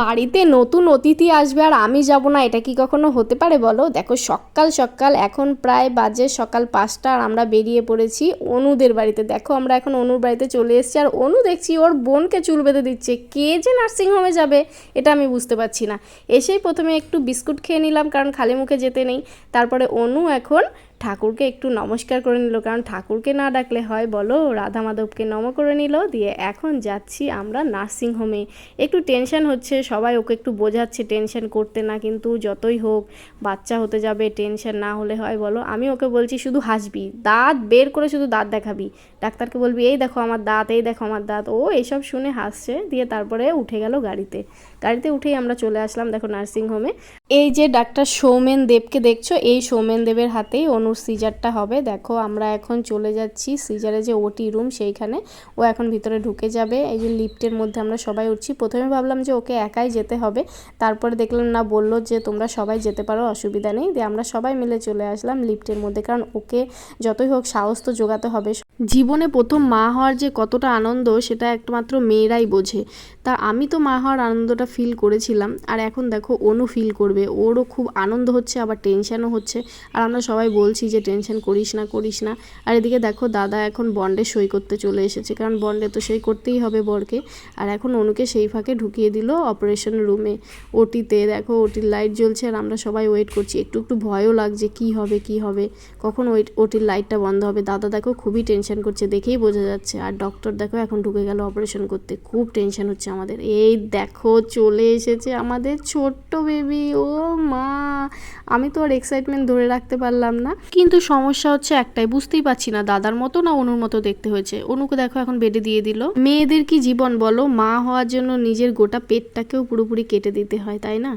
বাড়িতে নতুন অতিথি আসবে আর আমি যাব না, এটা কি কখনো হতে পারে বলো? দেখো, সকাল সকাল, এখন প্রায় বাজে সকাল পাঁচটা আর আমরা বেরিয়ে পড়েছি অনুদের বাড়িতে। দেখো, আমরা এখন অনুর বাড়িতে চলে এসেছি আর অনু দেখছি ওর বোনকে চুল বেঁধে দিচ্ছে। কে যে নার্সিংহোমে যাবে, এটা আমি বুঝতে পারছি না। এসেই প্রথমে একটু বিস্কুট খেয়ে নিলাম, কারণ খালি মুখে যেতে নেই। তারপরে অনু এখন ঠাকুরকে একটু নমস্কার করে নিল, কারণ ঠাকুরকে না ডাকলে হয় বলো রাধা মাধবকে নম করে নিল, দিয়ে এখন যাচ্ছি আমরা নার্সিং হোমে একটু টেনশন হচ্ছে, সবাই ওকে একটু বোঝাচ্ছে, টেনশন করতে না, কিন্তু যতই হোক, বাচ্চা হতে যাবে, টেনশন না হলে হয় বলো। আমি ওকে বলছি, শুধু হাসবি, দাঁত বের করে শুধু দাঁত দেখাবি। ডাক্তারকে বলবি, এই দেখো আমার দাঁত, এই দেখো আমার দাঁত। ও এইসব শুনে হাসছে, দিয়ে তারপরে উঠে গেল গাড়িতে। গাড়িতে উঠেই আমরা চলে আসলাম, দেখো নার্সিং হোমে এই যে ডাক্তার সৌমেন দেবকে দেখছ, এই সৌমেন দেবের হাতেই অনুর সিজারটা হবে। দেখো, আমরা এখন চলে যাচ্ছি সিজারে যে ওটি রুম, সেইখানে। ও এখন ভিতরে ঢুকে যাবে। এই যে লিফটের মধ্যে আমরা সবাই উঠছি। প্রথমে ভাবলাম যে ওকে একাই যেতে হবে। তারপরে দেখলাম না, বলল যে তোমরা সবাই যেতে পারো, অসুবিধা নেই। দিয়ে আমরা সবাই মিলে চলে আসলাম লিফটের মধ্যে। কারণ ওকে যতই হোক সাহস তো জোগাতে হবে জীবনে প্রথম মা হওয়ার যে কতটা আনন্দ, সেটা একমাত্র মেয়েরাই বোঝে। তা আমি তো মা হওয়ার আনন্দটা ফিল করেছিলাম, আর এখন দেখো অনু ফিল করবে। ওরও খুব আনন্দ হচ্ছে, আবার টেনশনও হচ্ছে। আর আমরা সবাই বলছি যে টেনশন করিস না করিস না। আর এদিকে দেখো দাদা এখন বন্ডে সই করতে চলে এসেছে, কারণ বন্ডে তো সই করতেই হবে বরকে। আর এখন অনুকে সেই ফাঁকে ঢুকিয়ে দিল অপারেশন রুমে ওটিতে দেখো, ওটির লাইট জ্বলছে, আর আমরা সবাই ওয়েট করছি। একটু একটু ভয়ও লাগছে, কি হবে কি হবে? কখন ওই, ওটির লাইটটা বন্ধ হবে? দাদা দেখো খুবই টেনশন করছে দেখেই বোঝা যাচ্ছে। আর ডক্টর দেখো এখন ঢুকে গেল অপারেশন করতে। খুব টেনশন হচ্ছে আমাদের। এই দেখো চলে এসেছে আমাদের ছোট্ট বেবি ও মা, আমি তো আর এক্সাইটমেন্ট ধরে রাখতে পারলাম না। কিন্তু সমস্যা হচ্ছে একটাই, বুঝতেই পারছি না দাদার মতো না অনুর মতো দেখতে হয়েছে। অনুকে দেখো এখন বেডে দিয়ে দিল। মেয়েদের কি জীবন বলো? মা হওয়ার জন্য নিজের গোটা পেটটাকেও পুরোপুরি কেটে দিতে হয়, তাই না?